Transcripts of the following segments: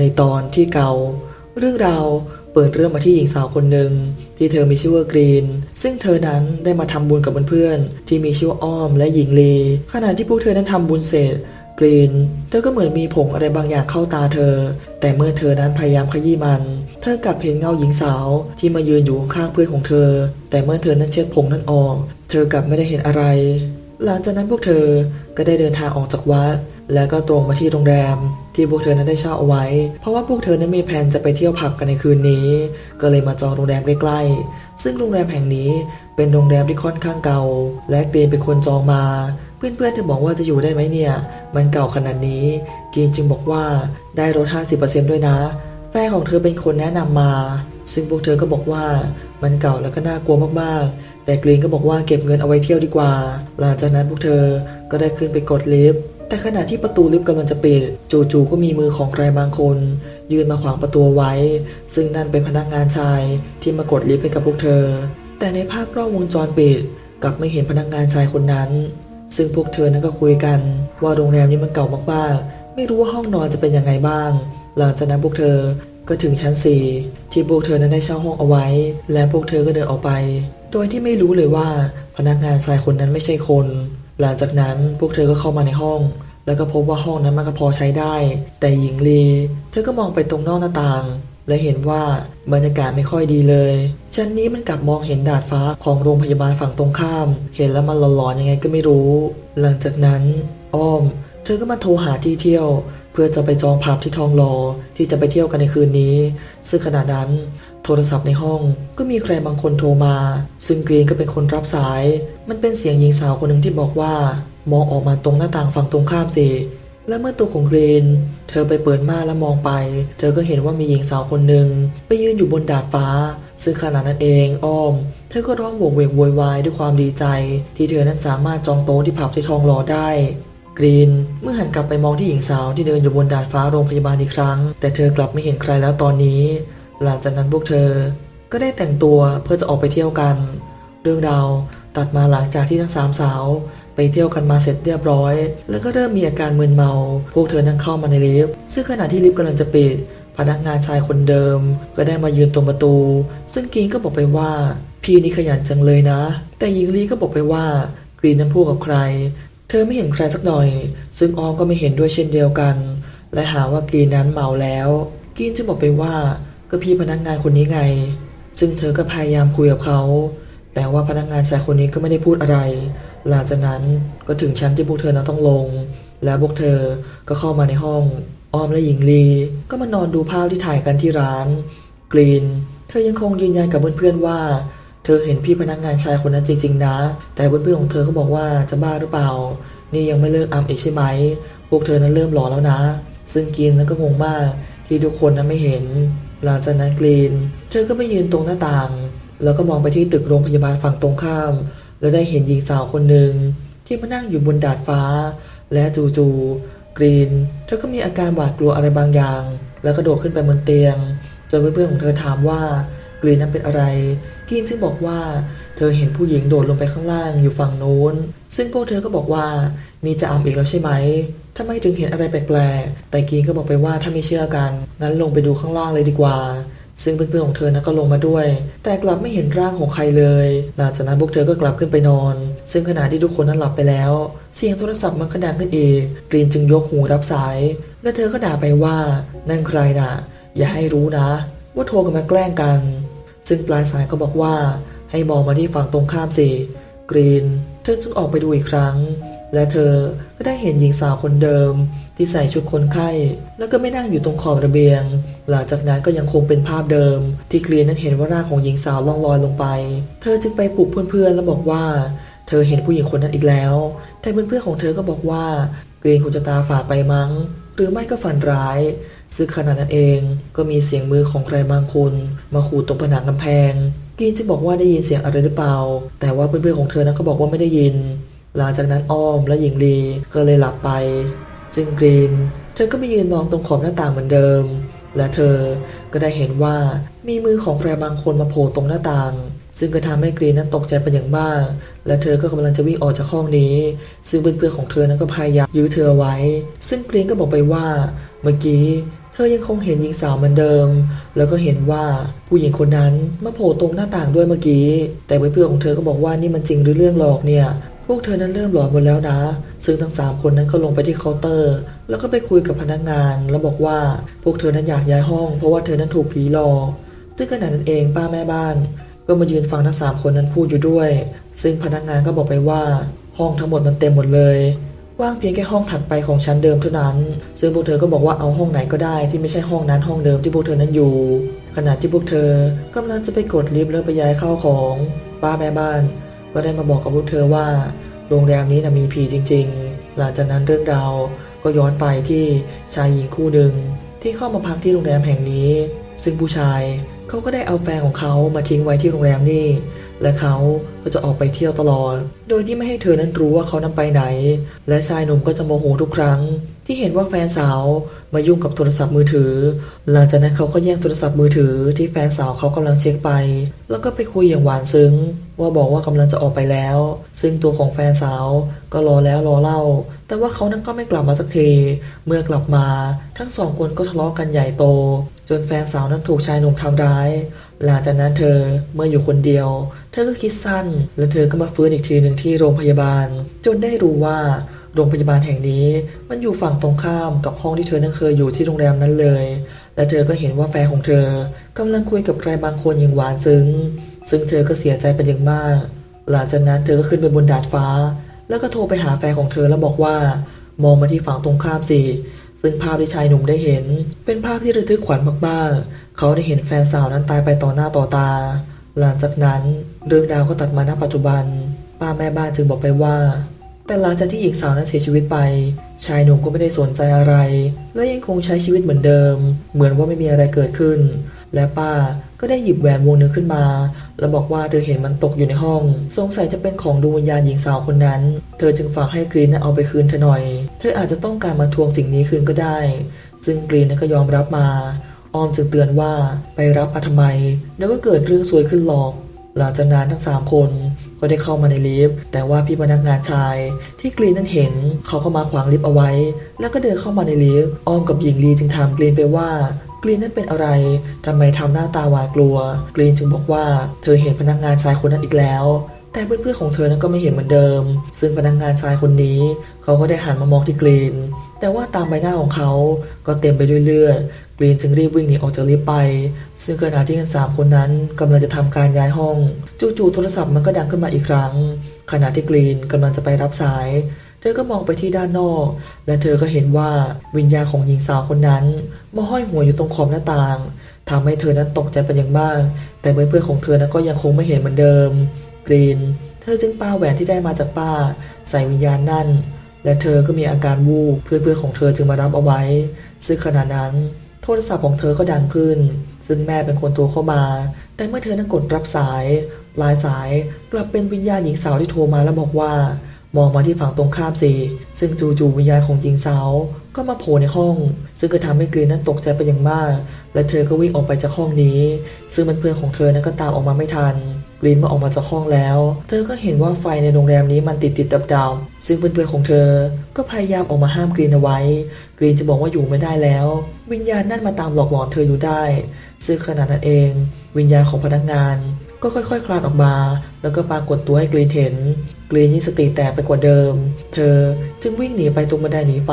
ในตอนที่เก่าเรื่องราวเปิดเรื่องมาที่หญิงสาวคนหนึ่งที่เธอมีชื่อว่ากรีน ซึ่งเธอนั้นได้มาทำบุญกับเพื่อนๆที่มีชื่อว่าอ้อมและหญิงลีขณะที่พวกเธอนั้นทำบุญเสร็จกรีนเธอก็เหมือนมีผงอะไรบางอย่างเข้าตาเธอ แต่เมื่อเธอนั้นพยายามขยี้มัน เธอกลับเห็นเงาหญิงสาวที่มายืนอยู่ข้างเพื่อนของเธอ แต่เมื่อเธอนั้นเช็ดผงนั้นออก เธอกลับไม่ได้เห็นอะไร หลังจากนั้นพวกเธอก็ได้เดินทางออกจากวัด แล้วก็ตรงมาที่โรงแรม ที่พวกเธอนั้นได้เช่าเอาไว้ เพราะว่าพวกเธอนั้นมีแผนจะไปเที่ยวผับกันในคืนนี้ ก็เลยมาจองโรงแรมใกล้ๆ ซึ่งโรงแรมแห่งนี้เป็นโรงแรมที่ค่อนข้างเก่า และเกรนเป็นคนจองมา เพื่อนๆเธอบอกว่าจะอยู่ได้ไหมเนี่ย มันเก่าขนาดนี้กรีนจึงบอกว่าได้ลด50%ด้วยนะ แฟนของเธอเป็นคนแนะนำมา ซึ่งพวกเธอก็บอกว่ามันเก่าแล้วก็น่ากลัวมากๆ แต่กรีนก็บอกว่าเก็บเงินเอาไว้เที่ยวดีกว่า หลังจากนั้นพวกเธอก็ได้ขึ้นไปกดลิฟต์ แต่ขณะที่ประตูลิฟต์กำลังจะปิดจู่ๆก็มีมือของใครบางคน ยืนมาขวางประตูไว้ ซึ่งนั่นเป็นพนักงานชายที่มากดลิฟต์ให้กับพวกเธอ แต่ในภาพกล้องวงจรปิดกลับไม่เห็นพนักงานชายคนนั้น ซึ่งพวกเธอนั้นก็คุยกัน ว่าโรงแรมนี้มันเก่ามากๆ ไม่รู้ว่าห้องนอนจะเป็นยังไงบ้าง หลังจากนั้นพวกเธอก็ถึงชั้น 4 ที่พวกเธอนั้นได้เช่าห้องเอาไว้ และพวกเธอก็เดินออกไป โดยที่ไม่รู้เลยว่าพนักงานชายคนนั้นไม่ใช่คน หลังจากนั้นพวกเธอก็เข้ามาในห้อง แล้วก็พบว่าห้องนั้นมันก็พอใช้ได้ แต่หญิงลีเธอก็มองไปตรงนอกหน้าต่าง และเห็นว่าบรรยากาศไม่ค่อยดีเลย ชั้นนี้มันกลับมองเห็นดาดฟ้าของโรงพยาบาลฝั่งตรงข้าม เห็นแล้วมันหลอนๆยังไงก็ไม่รู้ หลังจากนั้น อ้อม เธอก็มาโทรหาที่เที่ยว เพื่อจะไปจองผับที่ทองหลอที่จะไปเที่ยวกันในคืนนี้ ซึ่งขณะนั้น โทรศัพท์ในห้องก็มีใครบางคนโทรมา ซึ่งกรีนก็เป็นคนรับสาย มันเป็นเสียงหญิงสาวคนหนึ่งที่บอกว่า มองออกมาตรงหน้าต่างฝั่งตรงข้ามสิและเมื่อตัวของกรีนเธอไปเปิดม่านและมองไป เธอก็เห็นว่ามีหญิงสาวคนหนึ่งไปยืนอยู่บนดาดฟ้า ซึ่งขณะนั้นเองอ้อม เธอก็ร้องโวกเวกโวยวายด้วยความดีใจ ที่เธอนั้นสามารถจองโต๊ะที่ผับที่ทองหล่อได้ กรีน เมื่อหันกลับไปมองที่หญิงสาวที่เดินอยู่บนดาดฟ้าโรงพยาบาลอีกครั้ง แต่เธอกลับไม่เห็นใครแล้วตอนนี้ หลังจากนั้นพวกเธอก็ได้แต่งตัวเพื่อจะออกไปเที่ยวกัน เรื่องราวตัดมาหลังจากที่ทั้งสามสาวไปเที่ยวกันมาเสร็จเรียบร้อย แล้วก็เริ่มมีอาการมึนเมา พวกเธอนั่งเข้ามาในลิฟต์ซึ่งขณะที่ลิฟต์กำลังจะปิด พนักงานชายคนเดิม ก็ได้มายืนตรงประตู ซึ่งกรีนก็บอกไปว่า พี่นี่ขยันจังเลยนะ แต่หญิงลีก็บอกไปว่ากรีนนั้นพูดกับใคร เธอไม่เห็นใครสักหน่อย ซึ่งออมก็ไม่เห็นด้วยเช่นเดียวกัน และหาว่ากรีนนั้นเมาแล้วกรีนจึงบอกไปว่า ก็พี่พนักงานคนนี้ไง ซึ่งเธอก็พยายามคุยกับเขา แต่ว่าพนักงานชายคนนี้ก็ไม่ได้พูดอะไร หลังจากนั้นก็ถึงชั้นที่พวกเธอนั้นต้องลง และพวกเธอก็เข้ามาในห้อง อ้อมและหญิงลี ก็มานอนดูภาพที่ถ่ายกันที่ร้าน กรีน เธอยังคงยืนยันกับเพื่อนๆว่า เธอเห็นพี่พนักงานชายคนนั้นจริงๆนะ แต่เพื่อนๆของเธอก็บอกว่าจะบ้าหรือเปล่า นี่ยังไม่เลิกอัมอีกใช่ไหม พวกเธอนั้นเริ่มหลอนแล้วนะ ซึ่งกรีนนั้นก็งงมากที่ทุกคนนั้นไม่เห็น หลังจากนั้นกรีน เธอก็ไปยืนตรงหน้าต่าง แล้วก็มองไปที่ตึกโรงพยาบาลฝั่งตรงข้าม แล้วได้เห็นหญิงสาวคนหนึ่งที่มานั่งอยู่บนดาดฟ้า และจู่ๆกรีน เธอก็มีอาการหวาดกลัวอะไรบางอย่าง แล้วก็โดดขึ้นไปบนเตียง จนเพื่อนๆของเธอถามว่า กรีนนั้นเป็นอะไรกรีนจึงบอกว่า เธอเห็นผู้หญิงโดดลงไปข้างล่างอยู่ฝั่งโน้น ซึ่งพวกเธอก็บอกว่า นี่จะอัมอีกแล้วใช่ไหมทำไมถึงเห็นอะไรแปลกๆ แต่กรีนก็บอกไปว่าถ้าไม่เชื่อกัน งั้นลงไปดูข้างล่างเลยดีกว่า ซึ่งเพื่อนๆของเธอนั้นก็ลงมาด้วย แต่กลับไม่เห็นร่างของใครเลย หลังจากนั้นพวกเธอก็กลับขึ้นไปนอน ซึ่งขณะที่ทุกคนนั้นหลับไปแล้ว เสียงโทรศัพท์มันก็ดังขึ้นอีก กรีนจึงยกหูรับสาย และเธอก็ด่าไปว่า นั่นใครน่ะ อย่าให้รู้นะ ว่าโทรกันมาแกล้งกัน ซึ่งปลายสายก็บอกว่า ให้มองมาที่ฝั่งตรงข้ามสิกรีน เธอจึงออกไปดูอีกครั้ง และเธอก็ได้เห็นหญิงสาวคนเดิม ที่ใส่ชุดคนไข้ แล้วก็ไม่นั่งอยู่ตรงขอบระเบียง หลังจากนั้นก็ยังคงเป็นภาพเดิม ที่กรีนนั้นเห็นว่าร่างของหญิงสาวล่องลอยลงไป เธอจึงไปปลุกเพื่อนๆ แล้วบอกว่า เธอเห็นผู้หญิงคนนั้นอีกแล้ว แต่เพื่อนๆของเธอก็บอกว่ากรีนคงจะตาฝาดไปมั้ง หรือไม่ก็ฝันร้าย ซึ่งขณะนั้นเองก็มีเสียงมือของใครบางคนมาขูดตรงผนังกำแพงกรีนจึงบอกว่าได้ยินเสียงอะไรหรือเปล่า แต่ว่าเพื่อนๆของเธอนั้นก็บอกว่าไม่ได้ยิน หลังจากนั้นอ้อมและหญิงลีก็เลยหลับไป ซึ่งกรีน เธอก็ไปยืนมองตรงขอบหน้าต่างเหมือนเดิม และเธอก็ได้เห็นว่ามีมือของใครบางคนมาโผล่ตรงหน้าต่าง ซึ่งก็ทำให้กรีนนั้นตกใจเป็นอย่างมาก และเธอก็กำลังจะวิ่งออกจากห้องนี้ ซึ่งเพื่อนๆของเธอนั้นก็พยายามยื้อเธอไว้ ซึ่งกรีนก็บอกไปว่า มื่อกี้เธอยังคงเห็นหญิงสาวเหมือนเดิม แล้วก็เห็นว่าผู้หญิงคนนั้นมาโผล่ตรงหน้าต่างด้วยเมื่อกี้ แต่เพื่อนๆของเธอก็บอกว่านี่มันจริงหรือเรื่องหลอกเนี่ย พวกเธอนั้นเริ่มหลอนหมดแล้วนะ ซึ่งทั้งสามคนนั้นก็ลงไปที่เคาน์เตอร์ แล้วก็ไปคุยกับพนักงาน แล้วบอกว่าพวกเธอนั้นอยากย้ายห้อง เพราะว่าเธอนั้นถูกผีหลอก ซึ่งขณะนั้นเองป้าแม่บ้าน ก็มายืนฟังทั้งสามคนนั้นพูดอยู่ด้วย ซึ่งพนักงานก็บอกไปว่า ห้องทั้งหมดมันเต็มหมดเลย ว่างเพียงแค่ห้องถัดไปของชั้นเดิมเท่านั้น ซึ่งพวกเธอก็บอกว่าเอาห้องไหนก็ได้ที่ไม่ใช่ห้องนั้นห้องเดิมที่พวกเธอนั้นอยู่ ขณะที่พวกเธอกำลังจะไปกดลิฟต์แล้วไปย้ายเข้าของป้าแม่บ้าน ก็ได้มาบอกกับพวกเธอว่าโรงแรมนี้นะมีผีจริง ๆ หลังจากนั้นเรื่องราวก็ย้อนไปที่ชายหญิงคู่หนึ่งที่เข้ามาพักที่โรงแรมแห่งนี้ ซึ่งผู้ชายเขาก็ได้เอาแฟนของเขามาทิ้งไว้ที่โรงแรมนี่ และเขาก็จะออกไปเที่ยวตลอด โดยที่ไม่ให้เธอนั้นรู้ว่าเขานั้นไปไหน และชายหนุ่มก็จะโมโหทุกครั้ง ที่เห็นว่าแฟนสาวมายุ่งกับโทรศัพท์มือถือ หลังจากนั้นเขาก็แย่งโทรศัพท์มือถือที่แฟนสาวเขากำลังเช็คไป แล้วก็ไปคุยอย่างหวานซึ้ง ว่าบอกว่ากำลังจะออกไปแล้ว ซึ่งตัวของแฟนสาวก็รอแล้วรอเล่า แต่ว่าเขานั้นก็ไม่กลับมาสักที เมื่อกลับมา ทั้งสองคนก็ทะเลาะกันใหญ่โต จนแฟนสาวนั้นถูกชายหนุ่มทำร้าย หลังจากนั้นเธอเมื่ออยู่คนเดียว เธอก็คิดสั้น และเธอก็มาฟื้นอีกทีหนึ่งที่โรงพยาบาล จนได้รู้ว่าโรงพยาบาลแห่งนี้ มันอยู่ฝั่งตรงข้ามกับห้องที่เธอนั้นเคยอยู่ที่โรงแรมนั้นเลย และเธอก็เห็นว่าแฟนของเธอกำลังคุยกับใครบางคนอย่างหวานซึ้ง ซึ่งเธอก็เสียใจเป็นอย่างมาก หลังจากนั้นเธอก็ขึ้นไปบนดาดฟ้า แล้วก็โทรไปหาแฟนของเธอแล้วบอกว่า มองมาที่ฝั่งตรงข้ามสิ ซึ่งภาพที่ชายหนุ่มได้เห็น เป็นภาพที่ระทึกขวัญมากๆ เขาได้เห็นแฟนสาวนั้นตายไปต่อหน้าต่อตา หลังจากนั้นเรื่องราวก็ตัดมาณปัจจุบัน ป้าแม่บ้านจึงบอกไปว่า แต่หลังจากที่หญิงสาวนั้นเสียชีวิตไป ชายหนุ่มก็ไม่ได้สนใจอะไร และยังคงใช้ชีวิตเหมือนเดิม เหมือนว่าไม่มีอะไรเกิดขึ้น และป้าก็ได้หยิบแหวนวงหนึ่งขึ้นมา แล้วบอกว่าเธอเห็นมันตกอยู่ในห้อง สงสัยจะเป็นของดวงวิญญาณหญิงสาวคนนั้น เธอจึงฝากให้กรีนน์เอาไปคืนเธอหน่อย เธออาจจะต้องการมาทวงสิ่งนี้คืนก็ได้ ซึ่งกรีนน์ก็ยอมรับมา ออมจึงเตือนว่าไปรับมาทำไม แล้วก็เกิดเรื่องซวยขึ้นหรอก หลังจากนั้นทั้งสามคนก็ได้เข้ามาในลิฟต์แต่ว่าพี่พนักงานชาย ที่กรีนนั้นเห็นเขาก็มาขวางลิฟต์เอาไว้ แล้วก็เดินเข้ามาในลิฟต์ออมกับหญิงลีจึงถามกรีนไปว่า กรีนนั้นเป็นอะไรทำไมทำหน้าตาหวาดกลัว กรีนจึงบอกว่าเธอเห็นพนักงานชายคนนั้นอีกแล้วแต่เพื่อนๆของเธอนั้นก็ไม่เห็นเหมือนเดิม ซึ่งพนักงานชายคนนี้ เขาก็ได้หันมามองที่กรีน แต่ว่าตามใบหน้าของเขาก็เต็มไปด้วยเลือด กรีนจึงรีบวิ่งหนีออกจากลิฟต์ไป ซึ่งขณะที่ทั้งสามคนนั้นกำลังจะทำการย้ายห้อง จู่ๆโทรศัพท์มันก็ดังขึ้นมาอีกครั้ง ขณะที่กรีนกำลังจะไปรับสาย ธอก็มองไปที่ด้านนอก และเธอก็เห็นว่าวิญญาณของหญิงสาวคนนั้นมาห้อยหัวอยู่ตรงขอบหน้าต่างทำให้เธอนั้นตกใจเป็นอย่างมาก แต่เพื่อนๆของเธอนั้นก็ยังคงไม่เห็นเหมือนเดิม กรีน เธอจึงปาแหวนที่ได้มาจากป้า ใส่วิญญาณนั่น และเธอก็มีอาการวูบเพื่อนๆของเธอจึงมารับเอาไว้ ซึ่งขณะนั้น โทรศัพท์ของเธอก็ดังขึ้น ซึ่งแม่เป็นคนโทรเข้ามา แต่เมื่อเธอนั้นกดรับสายปลายสายกลับเป็นวิญญาณหญิงสาวที่โทรมาแล้วบอกว่า มองมาที่ฝั่งตรงข้ามสิซึ่งจู่ๆวิญญาณของหญิงสาวก็มาโผล่ในห้อง ซึ่งก็ทำให้กรีนนั้นตกใจเป็นอย่างมาก และเธอก็วิ่งออกไปจากห้องนี้ ซึ่งเพื่อนๆของเธอนั้นก็ตามออกมาไม่ทันกรีนเมื่อออกมาจากห้องแล้ว เธอก็เห็นว่าไฟในโรงแรมนี้มันติดติดดับดับซึ่งเพื่อนๆของเธอ ก็พยายามออกมาห้ามกรีนเอาไว้ กรีนจะบอกว่าอยู่ไม่ได้แล้ว วิญญาณนั่นมาตามหลอกหลอนเธออยู่ได้ ซึ่งขณะนั้นเอง วิญญาณของพนักงาน ก็ค่อยๆคลานออกมา แล้วก็ปรากฏตัวให้กรีนเห็น กรีนยิ่งสติแตกไปกว่าเดิม เธอจึงวิ่งหนีไปตรงบันไดหนีไฟ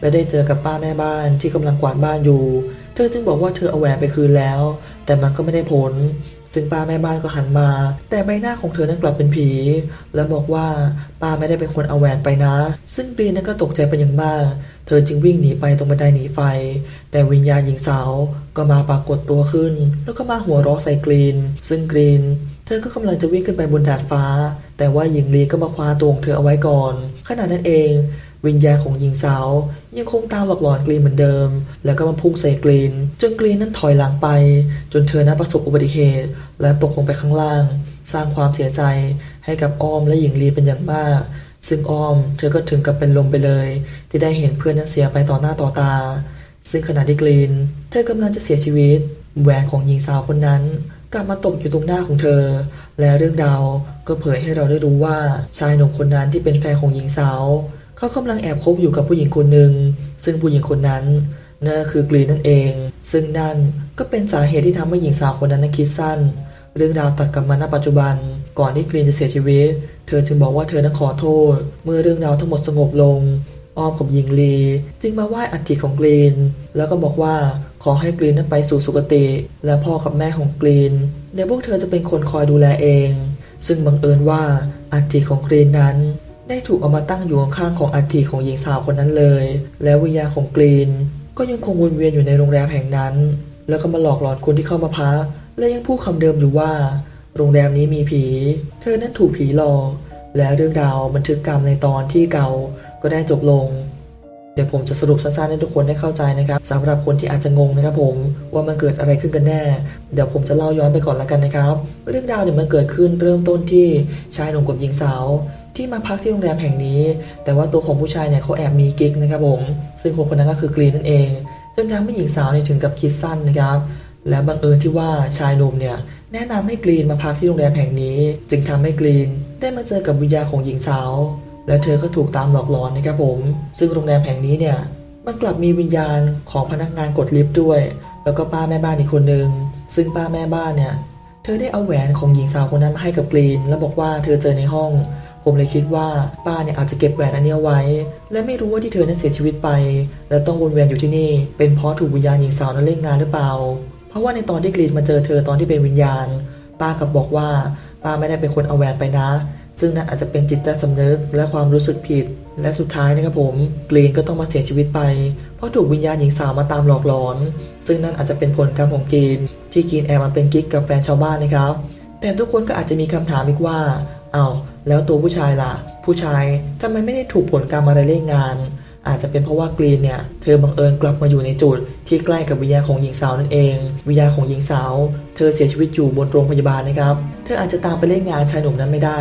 และได้เจอกับป้าแม่บ้านที่กำลังกวาดบ้านอยู่ เธอจึงบอกว่าเธอเอาแหวนไปคืนแล้ว แต่มันก็ไม่ได้ผล ซึ่งป้าแม่บ้านก็หันมา แต่ใบหน้าของเธอนั้นกลับเป็นผี และบอกว่าป้าไม่ได้เป็นคนเอาแหวนไปนะ ซึ่งกรีนนั้นก็ตกใจเป็นอย่างมาก เธอจึงวิ่งหนีไปตรงบันไดหนีไฟ แต่วิญญาณหญิงสาวก็มาปรากฏตัวขึ้น แล้วก็มาหัวเราะใส่กรีน ซึ่งกรีน เธอก็กำลังจะวิ่งขึ้นไปบนดาดฟ้า แต่ว่าหญิงลีก็มาคว้าตัวของเธอเอาไว้ก่อน ขณะนั้นเอง วิญญาณของหญิงสาว ยังคงตามหลอกหลอนกรีนเหมือนเดิม แล้วก็มาพุ่งใส่กรีน จนกรีนนั้นถอยหลังไป จนเธอนั้นประสบอุบัติเหตุ และตกลงไปข้างล่าง สร้างความเสียใจให้กับอ้อมและหญิงลีเป็นอย่างมากซึ่งอ้อมเธอก็ถึงกับเป็นลมไปเลย ที่ได้เห็นเพื่อนนั้นเสียไปต่อหน้าต่อตา ซึ่งขณะที่กรีน เธอกำลังจะเสียชีวิต แหวนของหญิงสาวคนนั้น กลับมาตกอยู่ตรงหน้าของเธอ และเรื่องราวก็เผยให้เราได้รู้ว่าชายหนุ่มคนนั้นที่เป็นแฟนของหญิงสาว เขากำลังแอบคบอยู่กับผู้หญิงคนหนึ่งซึ่งผู้หญิงคนนั้นนั่นคือกรีนนั่นเอง ซึ่งนั่นก็เป็นสาเหตุที่ทำให้หญิงสาวคนนั้นนั้นคิดสั้น เรื่องราวตัดกลับมาณปัจจุบัน ก่อนที่กรีนจะเสียชีวิต เธอจึงบอกว่าเธอนั้นขอโทษ เมื่อเรื่องราวทั้งหมดสงบลง อ้อมกับหญิงลี จึงมาไหว้อัฐิของกรีน แล้วก็บอกว่า อให้กรีนนั้นไปสู่สุคติ และพ่อกับแม่ของกรีนเดี๋ยวพวกเธอจะเป็นคนคอยดูแลเอง ซึ่งบังเอิญว่าอัฐิของกรีนนั้น ได้ถูกเอามาตั้งอยู่ข้างๆของอัฐิของหญิงสาวคนนั้นเลย แล้ววิญญาณของกรีน ก็ยังคงวนเวียนอยู่ในโรงแรมแห่งนั้น แล้วก็มาหลอกหลอนคนที่เข้ามาพักและยังพูดคำเดิมอยู่ว่า โรงแรมนี้มีผี เธอนั้นถูกผีหลอกและเรื่องราวบันทึกกรรมในตอนที่เก่าก็ได้จบลง ดี๋ยวผมจะสรุปสั้นๆให้ทุกคนได้เข้าใจนะครับสำหรับคนที่อาจจะงงนะครับผมว่ามันเกิดอะไรขึ้นกันแน่ เดี๋ยวผมจะเล่าย้อนไปก่อนละกันนะครับ เรื่องราวเนี่ยมันเกิดขึ้นเริ่มต้นที่ชายหนุ่มกับหญิงสาวที่มาพักที่โรงแรมแห่งนี้ แต่ว่าตัวของผู้ชายเนี่ยเขาแอบมีกิ๊กนะครับผมซึ่งคนคนนั้นก็คือกรีนนั่นเองจนทำให้หญิงสาวเนี่ยถึงกับคิดสั้นนะครับและบังเอิญที่ว่าชายหนุ่มเนี่ยแนะนำให้กรีนมาพักที่โรงแรมแห่งนี้ จึงทำให้กรีนได้มาเจอกับวิญญาณของหญิงสาว และเธอก็ถูกตามหลอกหลอนนะครับผม ซึ่งโรงแรมแห่งนี้เนี่ยมันกลับมีวิญญาณของพนักงานกดลิฟต์ด้วย แล้วก็ป้าแม่บ้านอีกคนนึง ซึ่งป้าแม่บ้านเนี่ยเธอได้เอาแหวนของหญิงสาวคนนั้นมาให้กับกรีน แล้วบอกว่าเธอเจอในห้อง ผมเลยคิดว่าป้าเนี่ยอาจจะเก็บแหวนอันนี้ไว้ และไม่รู้ว่าที่เธอนั้นเสียชีวิตไป และต้องวนเวียนอยู่ที่นี่ เป็นเพราะถูกวิญญาณหญิงสาวนั้นเล่นงานหรือเปล่า เพราะว่าในตอนที่กรีนมาเจอเธอตอนที่เป็นวิญญาณ ป้ากับบอกว่าป้าไม่ได้เป็นคนเอาแหวนไปนะ ซึ่งนั่นอาจจะเป็นจิตใต้สำนึกและความรู้สึกผิด และสุดท้ายนะครับผมกรีนก็ต้องมาเสียชีวิตไป เพราะถูกวิญญาณหญิงสาวมาตามหลอกหลอน ซึ่งนั่นอาจจะเป็นผลกรรมของกรีนที่กรีนแอบมาเป็นกิ๊กกับแฟนชาวบ้านนะครับ แต่ทุกคนก็อาจจะมีคำถามอีกว่าเอา้าแล้วตัวผู้ชายล่ะ ผู้ชายทำไมไม่ได้ถูกผลกรรมอะไรเล่นงาน อาจจะเป็นเพราะว่ากรีนเนี่ยเธอบังเอิญกลับมาอยู่ในจุด ที่ใกล้กับวิญญาณของหญิงสาวนั่นเอง วิญญาณของหญิงสาว เธอเสียชีวิตอยู่บนโรงพยาบาลนะครับ เธออาจจะตามไปเล่นงานชายหนุ่มนั้นไม่ได้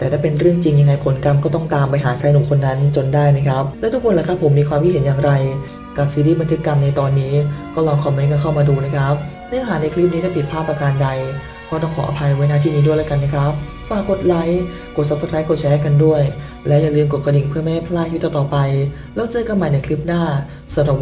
แต่ถ้าเป็นเรื่องจริงยังไงผลกรรมก็ต้องตามไปหาชายหนุ่มคนนั้นจนได้นะครับ และทุกคนล่ะครับผมมีความคิดเห็นอย่างไรกับซีรีส์บันทึกกรรมในตอนนี้ก็ลองคอมเมนต์กันเข้ามาดูนะครับ เนื้อหาในคลิปนี้ถ้าผิดพลาดประการใด ก็ต้องขออภัยไว้ณที่นี้ด้วยแล้วกันนะครับ ฝากกดไลค์กด subscribe กดแชร์กันด้วย และอย่าลืมกดกระดิ่งเพื่อไม่ให้พลาดคลิปต่อๆไป แล้วเจอกันใหม่ในคลิปหน้าสำหรับ